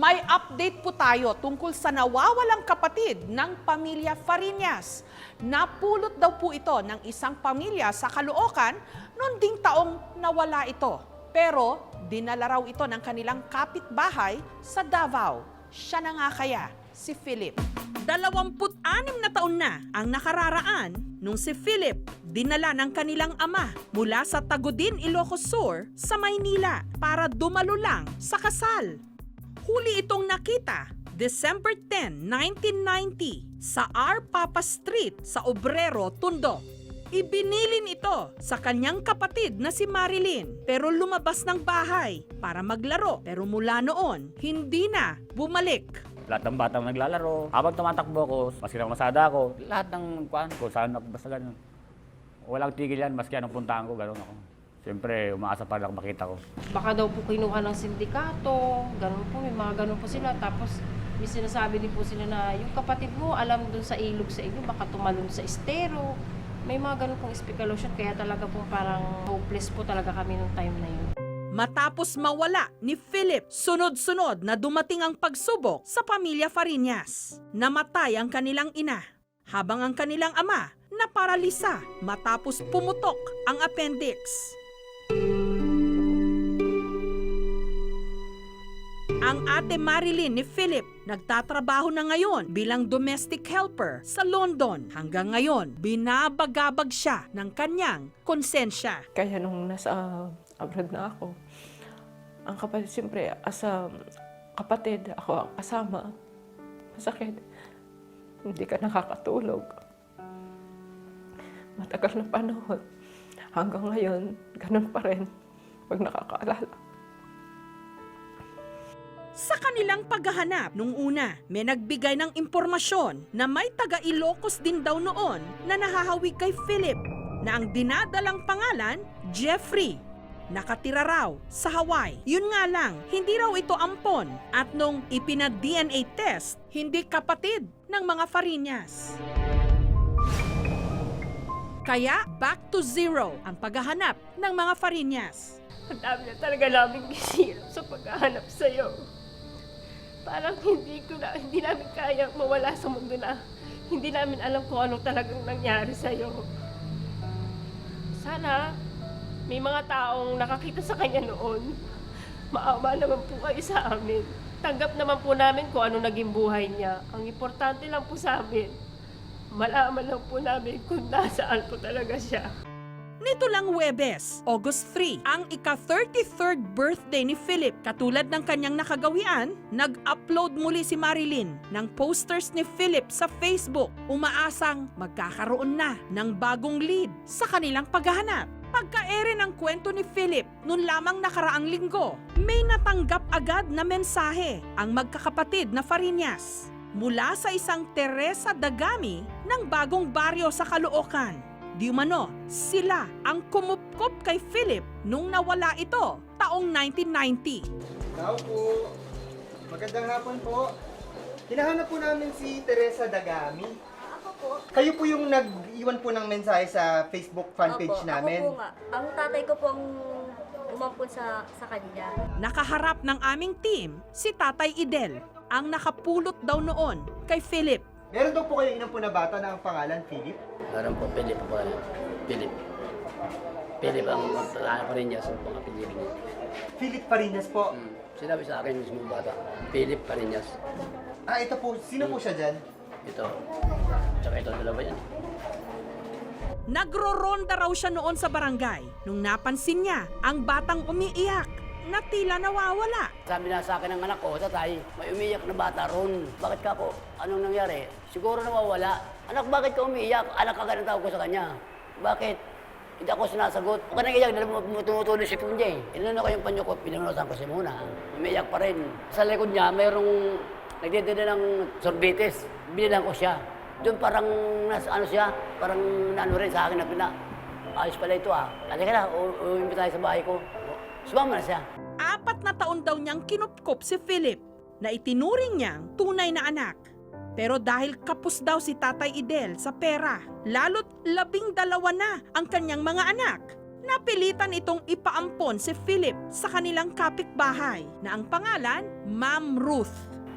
May update po tayo tungkol sa nawawalang kapatid ng pamilya Fariñas. Napulot daw po ito ng isang pamilya sa Caloocan noong ding taong nawala ito. Pero dinala raw ito ng kanilang kapitbahay sa Davao. Siya na nga kaya, si Philip. 26 na taon na ang nakararaan nung si Philip dinala ng kanilang ama mula sa Tagudin, Ilocos Sur sa Maynila para dumalo lang sa kasal. Huli itong nakita December 10, 1990 sa R. Papa Street sa Obrero, Tondo. Ibinilin ito sa kanyang kapatid na si Marilyn pero lumabas ng bahay para maglaro pero mula noon hindi na bumalik. Lahat ng batang naglalaro. Habang tumatakbo ko, maski na masada ako, lahat ng kuan ko, saan ako basta ganun. Walang tigil yan, maski anong puntahan ko, ganun ako. Siyempre, umaasa pa lang makita ko. Baka daw po kinuha ng sindikato, ganun po, may mga ganun po sila. Tapos may sinasabi din po sila na yung kapatid mo alam dun sa ilog sa inyo, baka tumalon sa estero. May mga ganun pong speculations, kaya talaga po parang hopeless po talaga kami nung time na yun. Matapos mawala ni Philip, sunod-sunod na dumating ang pagsubok sa pamilya Fariñas. Namatay ang kanilang ina, habang ang kanilang ama naparalisa matapos pumutok ang appendix. Ang ate Marilyn ni Philip nagtatrabaho na ngayon bilang domestic helper sa London. Hanggang ngayon, binabagabag siya ng kanyang konsensya. Kaya nung nasa abroad na ako, ang kapatid, siyempre, as a kapatid, ako ang kasama. Masakit. Hindi ka nakakatulog. Matagal na panahon. Hanggang ngayon, ganun pa rin pag nakakaalala. Sa kanilang paghahanap nung una, may nagbigay ng impormasyon na may taga Ilocos din daw noon na nahahawig kay Philip na ang dinadalang pangalan, Jeffrey. Nakatira raw sa Hawaii. Yun nga lang, hindi raw ito ampon at nung ipina-DNA test, hindi kapatid ng mga Fariñas. Kaya back to zero ang paghahanap ng mga Fariñas. Ang dami na talaga namin gisirap sa paghahanap sa'yo. Parang hindi ko na, hindi namin kaya mawala sa mundo na hindi namin alam kung ano talagang nangyari sa'yo. Sana may mga taong nakakita sa kanya noon. Maawa naman po kayo sa amin. Tanggap naman po namin kung ano naging buhay niya. Ang importante lang po sa amin, malaman lang po namin kung nasaan po talaga siya. Nito lang Webes, August 3, ang ika-33rd birthday ni Philip. Katulad ng kanyang nakagawian, nag-upload muli si Marilyn ng posters ni Philip sa Facebook. Umaasang magkakaroon na ng bagong lead sa kanilang paghahanap. Pagka-ere ng kwento ni Philip noon lamang nakaraang linggo, may natanggap agad na mensahe ang magkakapatid na Fariñas mula sa isang Teresa Dagami ng bagong baryo sa Caloocan. Di umano, sila ang kumupkop kay Philip nung nawala ito taong 1990. Tao po. Magandang hapon po. Hinahanap po namin si Teresa Dagami. Ako po. Kayo po yung nag-iwan po ng mensahe sa Facebook fanpage Opo, namin. Ako po nga. Ang tatay ko po ang umampun sa, sa kanya. Nakaharap ng aming team si Tatay Idel, ang nakapulot daw noon kay Philip. Meron daw po kayong inang po na bata na ang pangalan, Philip. Meron po, Philip po. Philip. Philip ang ano pa rin niya sa mga pinili niya. Philip Parinas po. Hmm. Sinabi sa akin mismo bata, Philip Parinas. Ah, ito po. Sino po siya dyan? Ito. Tsaka ito, dalawa yan. Nagro-ronda raw siya noon sa barangay nung napansin niya ang batang umiiyak na tila nawawala. Sabi na sa akin ng anak ko, tatay, may umiiyak na bata ron. Bakit ka po? Anong nangyari? Siguro nawawala. Anak, bakit ka umiiyak? Anak ka ganun tawag ko sa kanya. Bakit? Hindi ako sinasagot. Huwag ka nang iyak dahil mu- tumutuloy si Punja eh. Inano ko yung panyo ko, pinanunasan ko si Muna. Umiiyak pa rin. Sa likod niya, mayroong nagdidila ng sorbites. Binilang ko siya. Doon parang nasa ano siya, parang naano rin sa akin na pina. Ayos pala ito ah. Halika na, u- uuwi tayo sa bahay ko. Sumama na siya. Apat na taon daw niyang kinupkop si Philip na itinuring niyang tunay na anak. Pero dahil kapos daw si Tatay Idel sa pera, lalo't labing dalawa na ang kanyang mga anak, napilitan itong ipaampon si Philip sa kanilang kapitbahay na ang pangalan, Ma'am Ruth.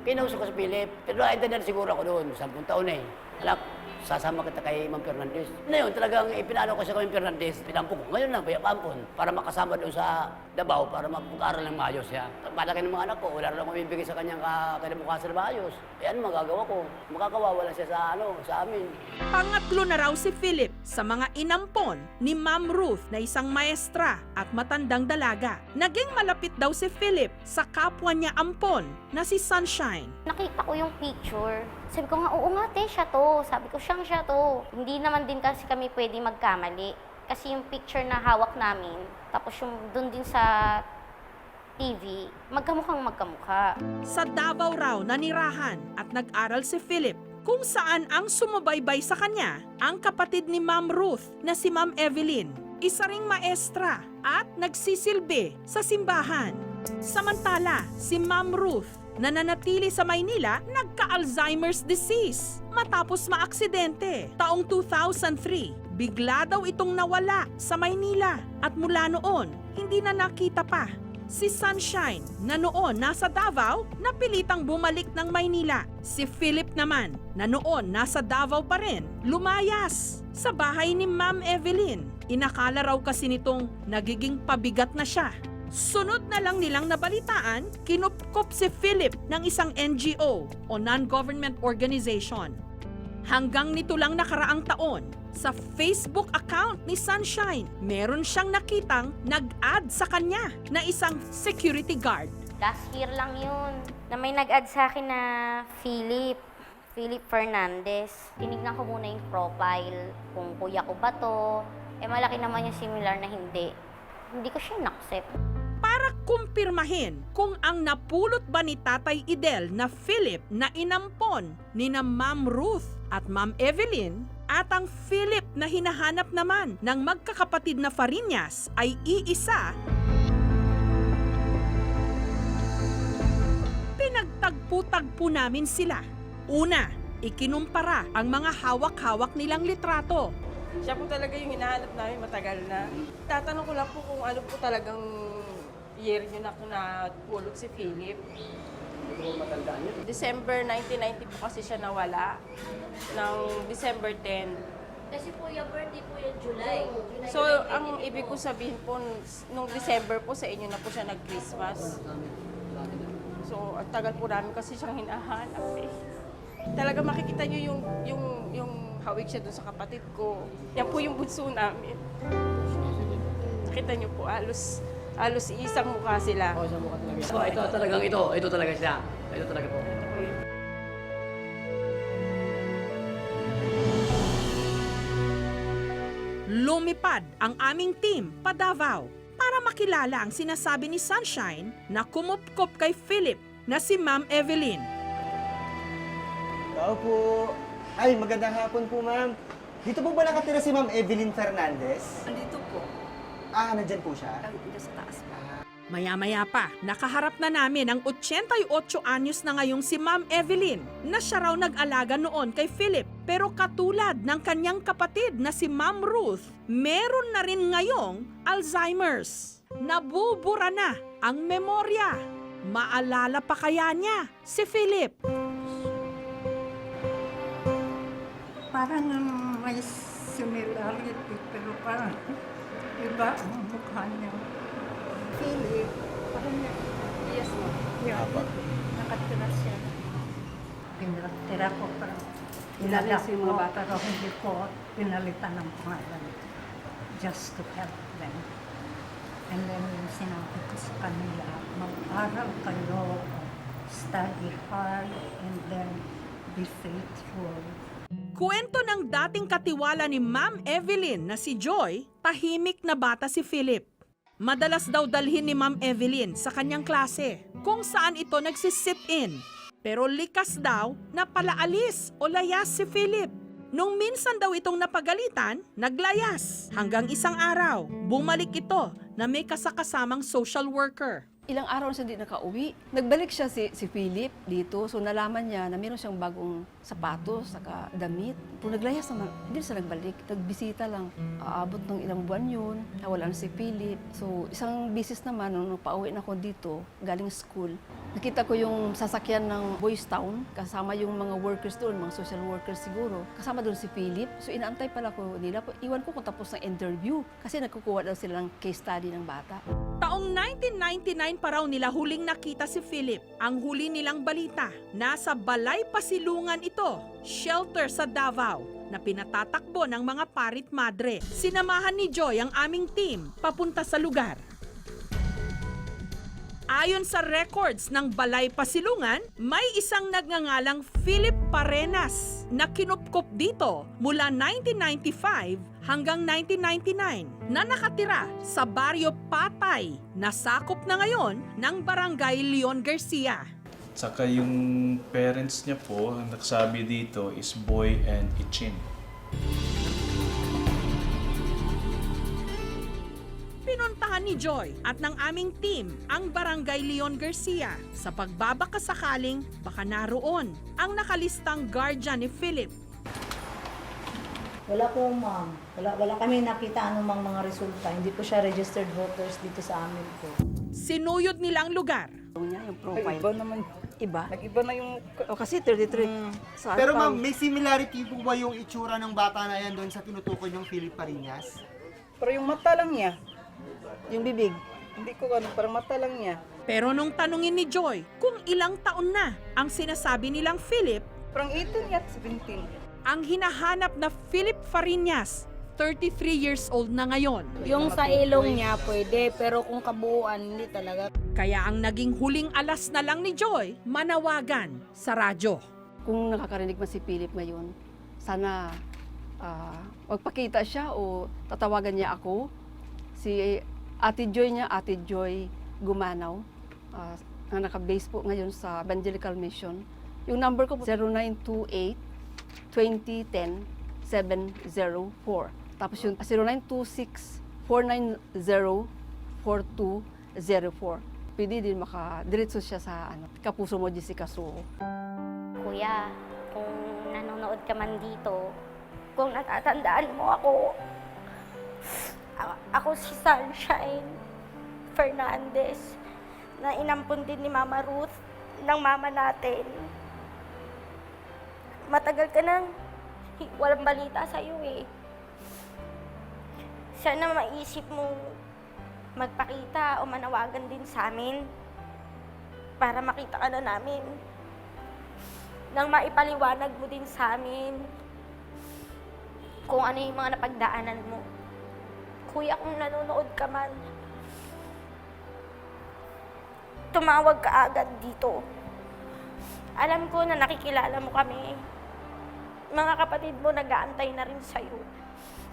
Kinausap ko sa Philip, pero naintindihan siguro ako doon, 10 taon na eh. Anak, sasama kita kay Ma'am Fernandez. Na yun, talagang ipinano ko sa Ma'am Fernandez, pinampo ko. Ngayon lang, pampon, para makasama doon sa Davao, para mag-aaral ng maayos siya. Malaki ng mga anak ko, wala rin akong ibigay sa kanyang ka kinabukasan na maayos. Eh ano magagawa ko? Makakawawala siya sa ano, sa amin. Pangatlo na raw si Philip sa mga inampon ni Ma'am Ruth na isang maestra at matandang dalaga. Naging malapit daw si Philip sa kapwa niya ampon na si Sunshine. Nakita ko yung picture. Sabi ko nga, oo nga, te, siya to. Sabi ko, siyang siya to. Hindi naman din kasi kami pwede magkamali. Kasi yung picture na hawak namin, tapos yung dun din sa TV, magkamukhang magkamukha. Sa Davao raw nanirahan at nag-aral si Philip kung saan ang sumubaybay sa kanya ang kapatid ni Ma'am Ruth na si Ma'am Evelyn, isa ring maestra at nagsisilbi sa simbahan. Samantala, si Ma'am Ruth na nanatili sa Maynila nagka-Alzheimer's disease matapos maaksidente taong 2003. Bigla daw itong nawala sa Maynila at mula noon hindi na nakita pa Si Sunshine, na noon nasa Davao, napilitang bumalik ng Maynila. Si Philip naman, na noon nasa Davao pa rin, lumayas sa bahay ni Ma'am Evelyn. Inakala raw kasi nitong nagiging pabigat na siya. Sunod na lang nilang nabalitaan, kinupkop si Philip ng isang NGO o non-government organization. Hanggang nito lang nakaraang taon, sa Facebook account ni Sunshine, meron siyang nakitang nag-add sa kanya na isang security guard. Last year lang yun, na may nag-add sa akin na Philip. Philip Fernandez. Tinignan ko muna yung profile, kung kuya ko ba to. Eh malaki naman yung similar na hindi. Hindi ko siya na-accept. Para kumpirmahin kung ang napulot ba ni Tatay Idel na Philip na inampon ni na Ma'am Ruth at Ma'am Evelyn at ang Philip na hinahanap naman ng magkakapatid na Farinyas ay iisa, pinagtagpo-tagpo namin sila. Una, ikinumpara ang mga hawak-hawak nilang litrato. Siya po talaga yung hinahanap namin matagal na. Tatanong ko lang po kung ano po talagang year nyo na kung napulot si Philip. December 1990 po kasi siya nawala ng December 10. Kasi po yung birthday po yung July. July So, ang ibig ko sabihin po, nung December po sa inyo na po siya nag-Christmas. So, ang tagal po namin kasi siyang hinahanap eh. Talaga makikita niyo yung, yung, yung hawig siya doon sa kapatid ko. Yan po yung bunso namin. Nakita niyo po, halos, halos isang mukha sila. So, ito talagang ito. Ito talaga siya. Ito talaga po. Lumipad ang aming team pa Davao para makilala ang sinasabi ni Sunshine na kumupkop kay Philip na si Ma'am Evelyn. Tao po. Ay, magandang hapon po, ma'am. Dito po ba nakatira si Ma'am Evelyn Fernandez? Andito po. Ah, nandyan po siya. Dito sa taas po. Maya-maya pa, nakaharap na namin ang 88 anyos na ngayong si Ma'am Evelyn na siya raw nag-alaga noon kay Philip. Pero katulad ng kanyang kapatid na si Ma'am Ruth, meron na rin ngayong Alzheimer's. Nabubura na ang memorya. Maalala pa kaya niya si Philip? Parang may similarity, pero parang iba ang mukha niya. Philip, parang Yes, ma'am. yan, nakatira siya. Pinatira ko parang Inalis yung mga bata. pero hindi ko pinalitan ng pangalan. Just to help them. And then yung sinabi ko sa kanila, mag-aral kayo, study hard, and then be faithful. Kwento ng dating katiwala ni Ma'am Evelyn na si Joy, tahimik na bata si Philip. Madalas daw dalhin ni Ma'am Evelyn sa kanyang klase kung saan ito nagsisit in. Pero likas daw na palaalis o layas si Philip. Nung minsan daw itong napagalitan, naglayas. Hanggang isang araw, bumalik ito na may kasakasamang social worker. Ilang araw na siya hindi nakauwi. Nagbalik siya si, si Philip dito. So nalaman niya na meron siyang bagong sapatos, saka damit. Kung naglayas naman, hindi siya nagbalik. Nagbisita lang. Aabot ng ilang buwan yun. Nawala na si Philip. So isang bisis naman, nung pauwi na ako dito, galing school, nakita ko yung sasakyan ng Boys Town. Kasama yung mga workers doon, mga social workers siguro. Kasama doon si Philip. So inaantay pala ko nila. Iwan ko kung tapos ng interview. Kasi nagkukuha daw sila ng case study ng bata. Taong 1999 pa raw nila huling nakita si Philip. Ang huli nilang balita, nasa Balay Pasilungan ito, shelter sa Davao, na pinatatakbo ng mga parit madre. Sinamahan ni Joy ang aming team papunta sa lugar. Ayon sa records ng Balay Pasilungan, may isang nagngangalang Philip Parenas na kinupkop dito mula 1995 hanggang 1999 na nakatira sa Baryo Patay na sakop na ngayon ng Barangay Leon Garcia. Saka yung parents niya po, ang nagsabi dito is Boy and Ichin. Ni Joy at ng aming team ang Barangay Leon Garcia sa pagbabakasakaling baka naroon ang nakalistang guardian ni Philip Wala po, ma'am. Wala, wala kami nakita anumang mga resulta. Hindi po siya registered voters dito sa amin po. Sinuyod nila ang lugar. niya, yung profile. Iba naman. Iba? Nag-iba na yung... O kasi 33. Saan Pero pa? ma'am, may similarity po ba yung itsura ng bata na yan doon sa tinutukoy ng Philip Parinas? Pero yung mata lang niya. Yung bibig. Hindi ko ano, parang mata lang niya. Pero nung tanungin ni Joy kung ilang taon na ang sinasabi nilang Philip, Parang 18 yat, 17. ang hinahanap na Philip Farinas, 33 years old na ngayon. Yung sa ilong niya pwede, pero kung kabuuan, hindi talaga. Kaya ang naging huling alas na lang ni Joy, manawagan sa radyo. Kung nakakarinig man si Philip ngayon, sana ah, magpakita siya o tatawagan niya ako. Si Ate Joy niya, Ate Joy Gumanaw, ah, na naka-base po ngayon sa Evangelical Mission. Yung number ko po, 0928 2010 704. Tapos yung 0926 490 4204. Pwede din makadiretso siya sa ano, Kapuso mo Jessica Suo. Kuya, kung nanonood ka man dito, kung natatandaan mo ako, ako si Sunshine Fernandez, na inampun din ni Mama Ruth ng mama natin. Matagal ka nang walang balita sa iyo eh. Sana maisip mo magpakita o manawagan din sa amin para makita ka na namin nang maipaliwanag mo din sa amin kung ano yung mga napagdaanan mo. Kuya, kung nanonood ka man, tumawag ka agad dito. Alam ko na nakikilala mo kami. Mga kapatid mo nag-aantay na rin sa'yo.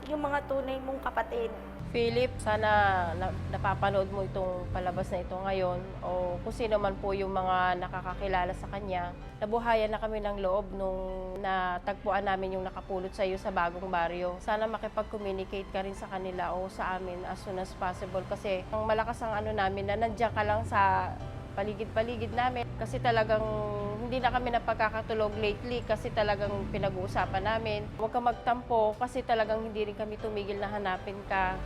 Yung mga tunay mong kapatid. Philip, sana na, napapanood mo itong palabas na ito ngayon o kung sino man po yung mga nakakakilala sa kanya. Nabuhayan na kami ng loob nung natagpuan namin yung nakapulot sa iyo sa bagong baryo. Sana makipag-communicate ka rin sa kanila o sa amin as soon as possible kasi ang malakas ang ano namin na nandiyan ka lang sa paligid-paligid namin kasi talagang hindi na kami napagkakatulog lately kasi talagang pinag-uusapan namin. Huwag ka magtampo kasi talagang hindi rin kami tumigil na hanapin ka.